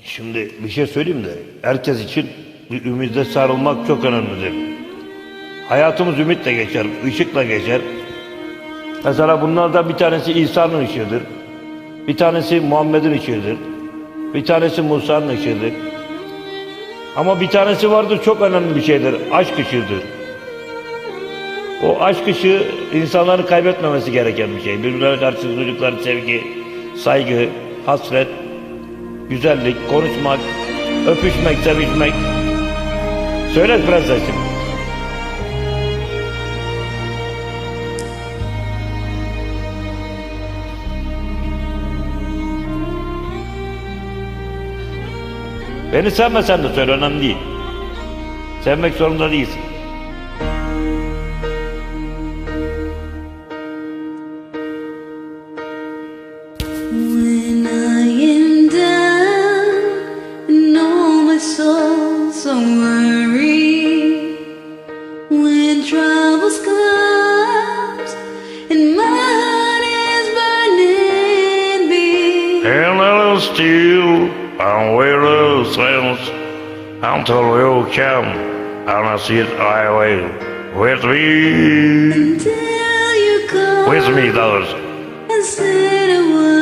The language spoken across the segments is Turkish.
Şimdi bir şey söyleyeyim de herkes için bir ümide sarılmak çok önemlidir. Hayatımız ümitle geçer, ışıkla geçer. Mesela bunlardan bir tanesi İsa'nın ışığıdır. Bir tanesi Muhammed'in ışığıdır. Bir tanesi Musa'nın ışığıdır. Ama bir tanesi vardır çok önemli bir şeydir. Aşk ışığıdır. O aşk ışığı insanların kaybetmemesi gereken bir şey. Birbirlerine karşı duydukları sevgi, saygı, hasret, güzellik, konuşmak, öpüşmek, sevişmek. Söyle prensesim. Beni sevmesen de söyle önemli değil. Sevmek zorunda değilsin. So worried, when troubles comes and my heart is burning big. And I still and will sense until you come and I sit I will with me. Until you come With me, those. and a while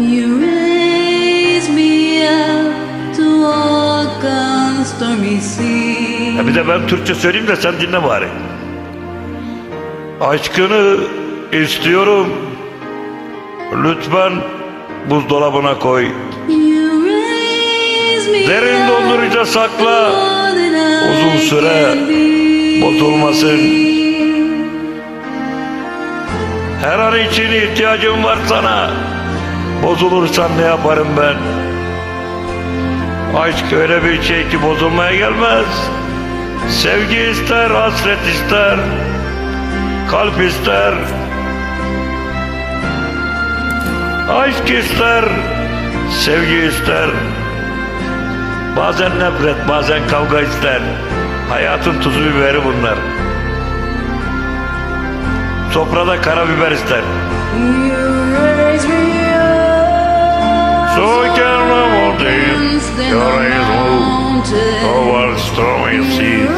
You raise me up to walk on stormy seas. Ha bir de ben Türkçe söyleyeyim de sen dinle bari. Aşkını istiyorum. Lütfen buzdolabına koy. Derin up dondurucuya sakla. Uzun süre bozulmasın. Her an için ihtiyacım var sana. Bozulursan ne yaparım ben? Aşk öyle bir şey ki bozulmaya gelmez. Sevgi ister, hasret ister. Kalp ister. Aşk ister. Sevgi ister. Bazen nefret, bazen kavga ister. Hayatın tuzu biberi bunlar. Sofrada karabiber ister. You raise me up So can the mountain, stand your on eyes move mountains. over stormy seas.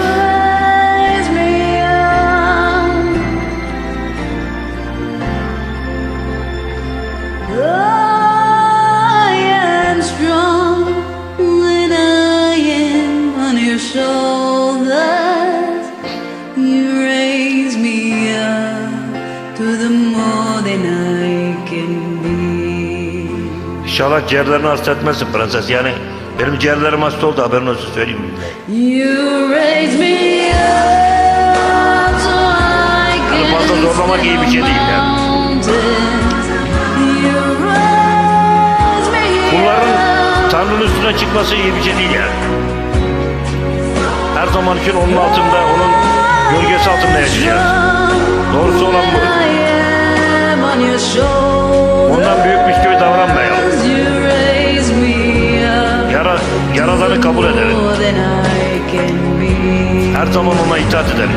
Raise İnşallah ciğerlerini hasta etmezsin prenses. Yani benim ciğerlerim hasta oldu haberin olsun söyleyeyim. You raise me up so I Yani can fazla zorlamak iyi bir şey değil yani. up. Tanrı'nın üstüne çıkması iyi bir şey değil yani. Her zaman için onun altında, onun gölgesi altında yaşayacağız. Doğrusu olan bu. Ondan kabul be. Her zaman ona itaat edelim.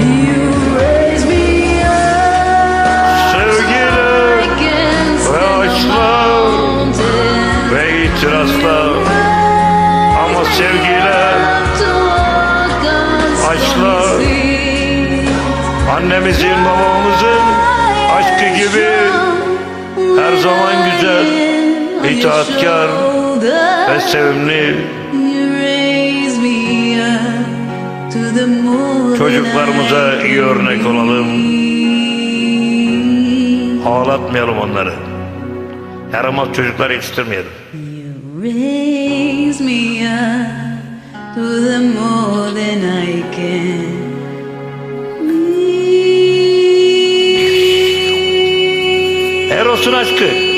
You raise me up. Sevgiler ve aşklar ve itirazlar ama sevgiler, Aşklar, annemizin, babamızın aşkı gibi her zaman güzel, itaatkar ve sevimli çocuklarımıza iyi örnek olalım. Ağlatmayalım onları. Yaramaz çocuklar yetiştirmeyelim. Raise me up to the more than I can. Eros'un aşkı